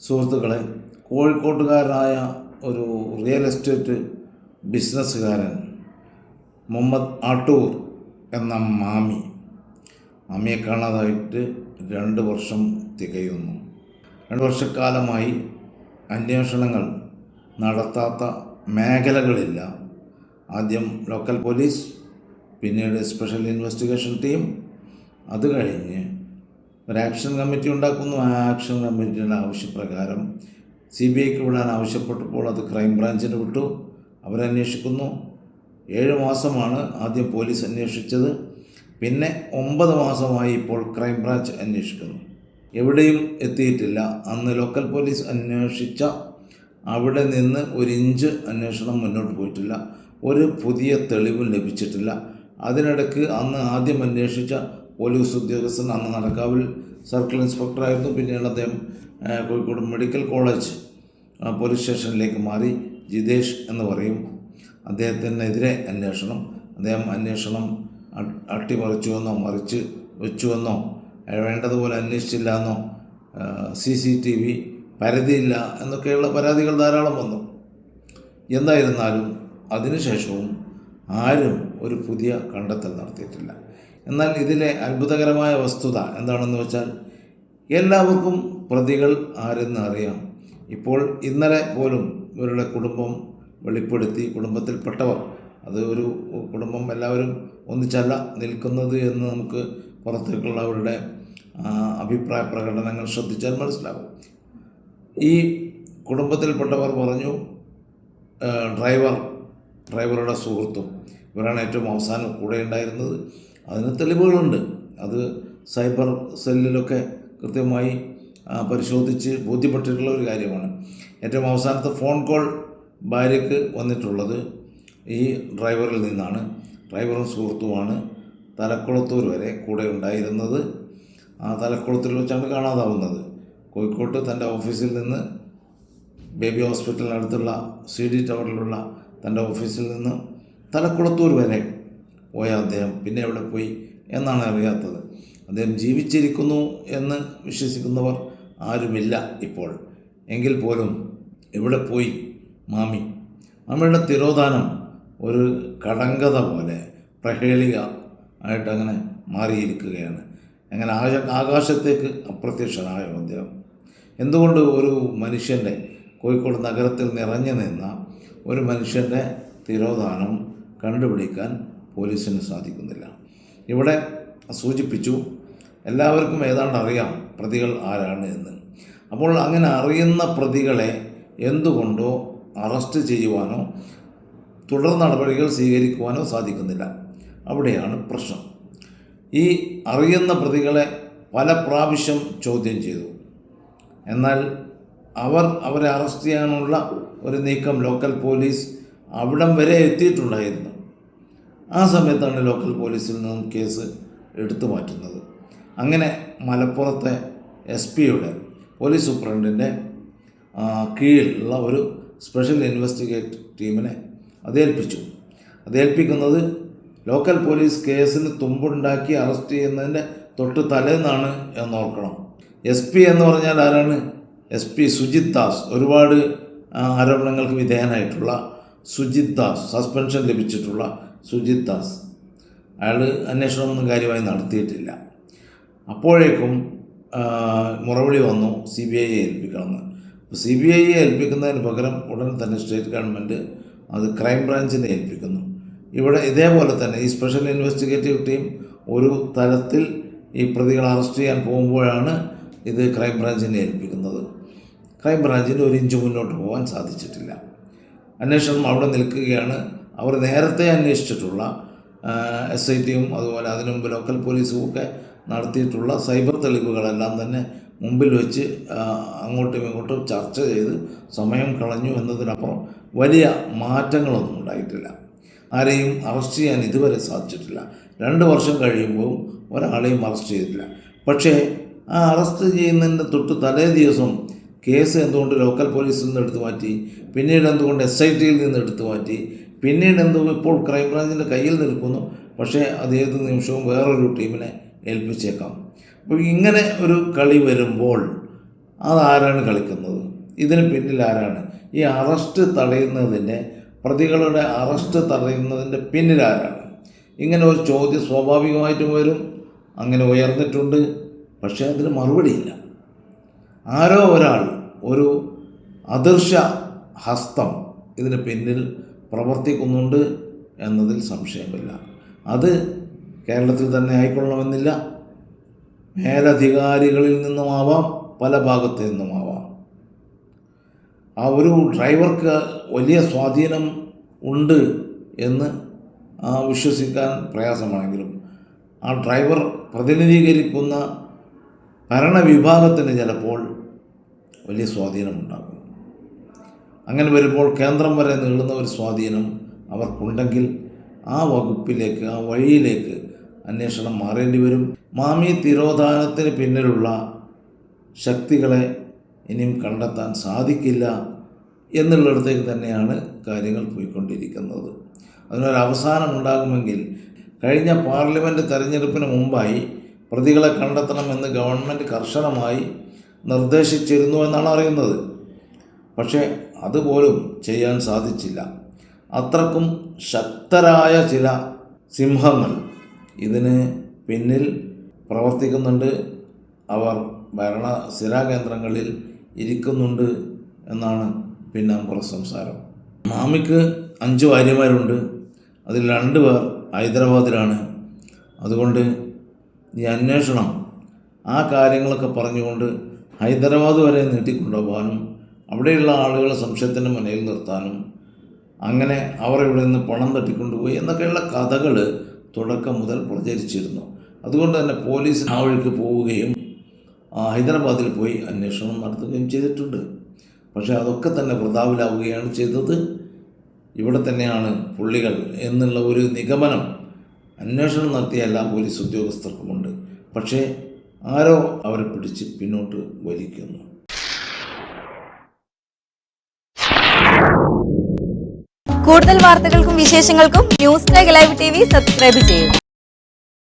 സുഹൃത്തുക്കളെ കോഴിക്കോട്ടുകാരനായ ഒരു റിയൽ എസ്റ്റേറ്റ് ബിസിനസ്സുകാരൻ മുഹമ്മദ് ആട്ടൂർ എന്ന മാമി. മാമിയെ കാണാതായിട്ട് രണ്ട് വർഷം തികയുന്നു. രണ്ട് വർഷക്കാലമായി അന്വേഷണങ്ങൾ നടത്താത്ത മേഖലകളില്ല. ആദ്യം ലോക്കൽ പോലീസ് പിന്നീട് സ്പെഷ്യൽ ഇൻവെസ്റ്റിഗേഷൻ ടീം അത് കഴിഞ്ഞ് ഒരു ആക്ഷൻ കമ്മിറ്റി ഉണ്ടാക്കുന്നു. ആ ആക്ഷൻ കമ്മിറ്റിയുടെ ആവശ്യപ്രകാരം സി ബി ഐക്ക് വിടാൻ ആവശ്യപ്പെട്ടപ്പോൾ അത് ക്രൈം ബ്രാഞ്ചിന് വിട്ടു. അവരന്വേഷിക്കുന്നു. ഏഴ് മാസമാണ് ആദ്യം പോലീസ് അന്വേഷിച്ചത്. പിന്നെ ഒമ്പത് മാസമായി ഇപ്പോൾ ക്രൈം ബ്രാഞ്ച് അന്വേഷിക്കുന്നു. എവിടെയും എത്തിയിട്ടില്ല. അന്ന് ലോക്കൽ പോലീസ് അന്വേഷിച്ച അവിടെ നിന്ന് ഒരു ഇഞ്ച് അന്വേഷണം മുന്നോട്ട് പോയിട്ടില്ല. ഒരു പുതിയ തെളിവും ലഭിച്ചിട്ടില്ല. അതിനിടയ്ക്ക് അന്ന് ആദ്യം അന്വേഷിച്ച പോലീസ് ഉദ്യോഗസ്ഥൻ അന്ന് നടക്കാവിൽ സർക്കിൾ ഇൻസ്പെക്ടറായിരുന്നു പിന്നീട് അദ്ദേഹം കോഴിക്കോട് മെഡിക്കൽ കോളേജ് പോലീസ് സ്റ്റേഷനിലേക്ക് മാറി. ജിതേഷ് എന്ന് പറയും. അദ്ദേഹത്തിനെതിരെ അന്വേഷണം. അദ്ദേഹം അന്വേഷണം അട്ടിമറിച്ചുവെന്നോ മറിച്ച് വെച്ചുവെന്നോ വേണ്ടതുപോലെ അന്വേഷിച്ചില്ല എന്നോ സി സി ടി വി പരിധിയില്ല എന്നൊക്കെയുള്ള പരാതികൾ ധാരാളം വന്നു. എന്തായിരുന്നാലും അതിനുശേഷവും ആരും ഒരു പുതിയ കണ്ടെത്തൽ നടത്തിയിട്ടില്ല. എന്നാൽ ഇതിലെ അത്ഭുതകരമായ വസ്തുത എന്താണെന്ന് വെച്ചാൽ എല്ലാവർക്കും പ്രതികൾ ആരെന്ന് അറിയാം. ഇപ്പോൾ ഇന്നലെ പോലും ഇവരുടെ കുടുംബം വെളിപ്പെടുത്തി കുടുംബത്തിൽപ്പെട്ടവർ അത് ഒരു കുടുംബം എല്ലാവരും ഒന്നിച്ചല്ല നിൽക്കുന്നത് എന്ന് നമുക്ക് പുറത്തേക്കുള്ള അവരുടെ അഭിപ്രായ പ്രകടനങ്ങൾ ശ്രദ്ധിച്ചാൽ മനസ്സിലാകും. ഈ കുടുംബത്തിൽപ്പെട്ടവർ പറഞ്ഞു ഡ്രൈവർ ഡ്രൈവറുടെ സുഹൃത്തും ഇവരാണ് ഏറ്റവും അവസാനം കൂടെ ഉണ്ടായിരുന്നത്. അതിന് തെളിവുകളുണ്ട്. അത് സൈബർ സെല്ലിലൊക്കെ കൃത്യമായി പരിശോധിച്ച് ബോധ്യപ്പെട്ടിട്ടുള്ള ഒരു കാര്യമാണ്. ഏറ്റവും അവസാനത്തെ ഫോൺ കോൾ ഭാര്യയ്ക്ക് വന്നിട്ടുള്ളത് ഈ ഡ്രൈവറിൽ നിന്നാണ്. ഡ്രൈവറും സുഹൃത്തുമാണ്. തലക്കുളത്തൂർ വരെ കൂടെ ഉണ്ടായിരുന്നത്. ആ തലക്കുളത്തിൽ വെച്ചാണ് കാണാതാവുന്നത്. കോഴിക്കോട്ട് തന്റെ ഓഫീസിൽ നിന്ന് ബേബി ഹോസ്പിറ്റലിനടുത്തുള്ള സി ഡി ടവറിലുള്ള തന്റെ ഓഫീസിൽ നിന്ന് തലക്കുളത്തൂർ വരെ പോയ അദ്ദേഹം പിന്നെ എവിടെ പോയി എന്നാണ് അറിയാത്തത്. അദ്ദേഹം ജീവിച്ചിരിക്കുന്നു എന്ന് വിശ്വസിക്കുന്നവർ ആരുമില്ല ഇപ്പോൾ. എങ്കിൽ പോലും എവിടെ പോയി മാമി? മാമിയുടെ തിരോധാനം ഒരു കടങ്കഥ പോലെ പ്രഹേളിക ആയിട്ട് അങ്ങനെ മാറിയിരിക്കുകയാണ്. അങ്ങനെ ആകാശ ആകാശത്തേക്ക് അപ്രത്യക്ഷനായ അദ്ദേഹം? എന്തുകൊണ്ട് ഒരു മനുഷ്യന്റെ കോഴിക്കോട് നഗരത്തിൽ നിറഞ്ഞു നിന്ന ഒരു മനുഷ്യന്റെ തിരോധാനം കണ്ടുപിടിക്കാൻ പോലീസിന് സാധിക്കുന്നില്ല. ഇവിടെ സൂചിപ്പിച്ചു എല്ലാവർക്കും ഏതാണ്ട് അറിയാം പ്രതികൾ ആരാണ് എന്ന്. അപ്പോൾ അങ്ങനെ അറിയുന്ന പ്രതികളെ എന്തുകൊണ്ടോ അറസ്റ്റ് ചെയ്യുവാനോ തുടർ നടപടികൾ സ്വീകരിക്കുവാനോ സാധിക്കുന്നില്ല. അവിടെയാണ് പ്രശ്നം. ഈ അറിയുന്ന പ്രതികളെ പല പ്രാവശ്യം ചോദ്യം ചെയ്തു. എന്നാൽ അവർ അവരെ അറസ്റ്റ് ചെയ്യാനുള്ള ഒരു നീക്കം ലോക്കൽ പോലീസ് അവിടം വരെ എത്തിയിട്ടുണ്ടായിരുന്നു. ആ സമയത്താണ് ലോക്കൽ പോലീസിൽ നിന്നും കേസ് എടുത്തു മാറ്റുന്നത്. അങ്ങനെ മലപ്പുറത്തെ എസ് പിയുടെ പോലീസ് സൂപ്രണ്ടിന്റെ കീഴിലുള്ള ഒരു സ്പെഷ്യൽ ഇൻവെസ്റ്റിഗേറ്റ് ടീമിനെ അതേൽപ്പിച്ചു. അതേൽപ്പിക്കുന്നത് ലോക്കൽ പോലീസ് കേസിന് തുമ്പുണ്ടാക്കി അറസ്റ്റ് ചെയ്യുന്നതിന്റെ തൊട്ട് തലേന്നാണ് എന്നോർക്കണം. എസ് പി എന്ന് പറഞ്ഞാൽ ആരാണ്? S P Sujith Das. ഒരുപാട് ആരോപണങ്ങൾക്ക് വിധേയനായിട്ടുള്ള സുജിത് ദാസ് സസ്പെൻഷൻ ലഭിച്ചിട്ടുള്ള സുജിത് ദാസ്. അയാൾ അന്വേഷണമൊന്നും കാര്യമായി നടത്തിയിട്ടില്ല. അപ്പോഴേക്കും മുറവിളി വന്നു സി ബി ഐയെ ഏൽപ്പിക്കണമെന്ന്. സി ബി ഐയെ ഏൽപ്പിക്കുന്നതിന് പകരം ഉടൻ തന്നെ സ്റ്റേറ്റ് ഗവൺമെന്റ് അത് ക്രൈം ബ്രാഞ്ചിനെ ഏൽപ്പിക്കുന്നു. ഇവിടെ ഇതേപോലെ തന്നെ ഈ സ്പെഷ്യൽ ഇൻവെസ്റ്റിഗേറ്റീവ് ടീം ഒരു തലത്തിൽ ഈ പ്രതികളെ അറസ്റ്റ് ചെയ്യാൻ പോകുമ്പോഴാണ് ഇത് ക്രൈം ബ്രാഞ്ചിനെ ഏൽപ്പിക്കുന്നത്. ക്രൈം ബ്രാഞ്ചിന് ഒരു ഇഞ്ച് മുന്നോട്ട് പോകാൻ സാധിച്ചിട്ടില്ല. അന്വേഷണം അവിടെ നിൽക്കുകയാണ്. അവർ നേരത്തെ അന്വേഷിച്ചിട്ടുള്ള എസ് ഐ ടിയും അതുപോലെ അതിനു മുമ്പ് ലോക്കൽ പോലീസും ഒക്കെ നടത്തിയിട്ടുള്ള സൈബർ തെളിവുകളെല്ലാം തന്നെ മുമ്പിൽ വെച്ച് അങ്ങോട്ടും ഇങ്ങോട്ടും ചർച്ച ചെയ്ത് സമയം കളഞ്ഞു എന്നതിനപ്പുറം വലിയ മാറ്റങ്ങളൊന്നും ഉണ്ടായിട്ടില്ല. ആരെയും അറസ്റ്റ് ചെയ്യാൻ ഇതുവരെ സാധിച്ചിട്ടില്ല. രണ്ട് വർഷം കഴിയുമ്പോൾ ഒരാളെയും അറസ്റ്റ് ചെയ്തിട്ടില്ല. പക്ഷേ ആ അറസ്റ്റ് ചെയ്യുന്നതിന്റെ തൊട്ട് തലേ ദിവസം കേസ് എന്തുകൊണ്ട് ലോക്കൽ പോലീസിൽ നിന്ന് എടുത്തു മാറ്റി? പിന്നീട് എന്തുകൊണ്ട് എസ് ഐ ടിയിൽ നിന്ന് എടുത്തു മാറ്റി? പിന്നീട് എന്തോ ഇപ്പോൾ ക്രൈംബ്രാഞ്ചിന്റെ കയ്യിൽ നിൽക്കുന്നു. പക്ഷേ അത് ഏത് നിമിഷവും വേറൊരു ടീമിനെ ഏൽപ്പിച്ചേക്കാം. അപ്പോൾ ഇങ്ങനെ ഒരു കളി വരുമ്പോൾ അതാരാണ് കളിക്കുന്നത്? ഇതിന് പിന്നിൽ ആരാണ്? ഈ അറസ്റ്റ് തടയുന്നതിന്റെ പ്രതികളുടെ അറസ്റ്റ് തടയുന്നതിന്റെ പിന്നിൽ ആരാണ്? ഇങ്ങനെ ഒരു ചോദ്യം സ്വാഭാവികമായിട്ടും വരും. അങ്ങനെ ഉയർന്നിട്ടുണ്ട്. പക്ഷേ അതിന് മറുപടിയില്ല. ആരോ ഒരാൾ ഒരു അദൃശ്യ ഹസ്തം ഇതിന് പിന്നിൽ പ്രവർത്തിക്കുന്നുണ്ട് എന്നതിൽ സംശയമില്ല. അത് കേരളത്തിൽ തന്നെ ആയിക്കൊള്ളണമെന്നില്ല. മേലധികാരികളിൽ നിന്നുമാവാം പല ഭാഗത്തു നിന്നുമാവാം. ആ ഒരു ഡ്രൈവർക്ക് വലിയ സ്വാധീനം ഉണ്ട് എന്ന് വിശ്വസിക്കാൻ പ്രയാസമാണെങ്കിലും ആ ഡ്രൈവർ പ്രതിനിധീകരിക്കുന്ന ഭരണവിഭാഗത്തിന് ചിലപ്പോൾ വലിയ സ്വാധീനമുണ്ടാകും അങ്ങനെ വരുമ്പോൾ കേന്ദ്രം വരെ നീളുന്ന ഒരു സ്വാധീനം അവർക്കുണ്ടെങ്കിൽ ആ വകുപ്പിലേക്ക് ആ വഴിയിലേക്ക് അന്വേഷണം മാറേണ്ടി വരും. മാമി തിരോധാനത്തിന് പിന്നിലുള്ള ശക്തികളെ ഇനിയും കണ്ടെത്താൻ സാധിക്കില്ല എന്നുള്ളിടത്തേക്ക് തന്നെയാണ് കാര്യങ്ങൾ പോയിക്കൊണ്ടിരിക്കുന്നത്. അതിനൊരു അവസാനം ഉണ്ടാകുമെങ്കിൽ കഴിഞ്ഞ പാർലമെന്റ് തെരഞ്ഞെടുപ്പിന് മുമ്പായി പ്രതികളെ കണ്ടെത്തണമെന്ന് ഗവൺമെന്റ് കർശനമായി നിർദ്ദേശിച്ചിരുന്നു എന്നാണ് അറിയുന്നത്. പക്ഷേ അതുപോലും ചെയ്യാൻ സാധിച്ചില്ല. അത്രക്കും ശക്തരായ ചില സിംഹങ്ങൾ ഇതിന് പിന്നിൽ പ്രവർത്തിക്കുന്നുണ്ട്. അവർ ഭരണ സ്ഥിരാകേന്ദ്രങ്ങളിൽ ഇരിക്കുന്നുണ്ട് എന്നാണ് പിന്നാമ്പുറ സംസാരം. മാമിക്ക് അഞ്ച് ഭാര്യമാരുണ്ട്. അതിൽ രണ്ട് പേർ ഹൈദരാബാദിലാണ്. അതുകൊണ്ട് ഈ അന്വേഷണം ആ കാര്യങ്ങളൊക്കെ പറഞ്ഞുകൊണ്ട് ഹൈദരാബാദ് വരെ നീട്ടിക്കൊണ്ടുപോകാനും അവിടെയുള്ള ആളുകളെ സംശയത്തിന്റെ മുന്നിൽ നിർത്താനും അങ്ങനെ അവർ ഇവിടെ നിന്ന് പണം തട്ടിക്കൊണ്ടുപോയി എന്നൊക്കെയുള്ള കഥകൾ തുടക്കം മുതൽ പ്രചരിച്ചിരുന്നു. അതുകൊണ്ട് തന്നെ പോലീസ് ആ വഴിക്ക് പോവുകയും ഹൈദരാബാദിൽ പോയി അന്വേഷണം നടത്തുകയും ചെയ്തിട്ടുണ്ട്. പക്ഷേ അതൊക്കെ തന്നെ പ്രതാപിലാവുകയാണ് ചെയ്തത്. ഇവിടെ തന്നെയാണ് പുള്ളികൾ എന്നുള്ള ഒരു നിഗമനം. അന്വേഷണം നടത്തിയ എല്ലാ പോലീസ് ഉദ്യോഗസ്ഥർക്കുമുണ്ട്. പക്ഷേ ആരോ അവരെ പിടിച്ച് പിന്നോട്ട് വലിക്കുന്നു. കൂടുതൽ വാർത്തകൾക്കും വിശേഷങ്ങൾക്കും news live T V subscribe ചെയ്യൂ.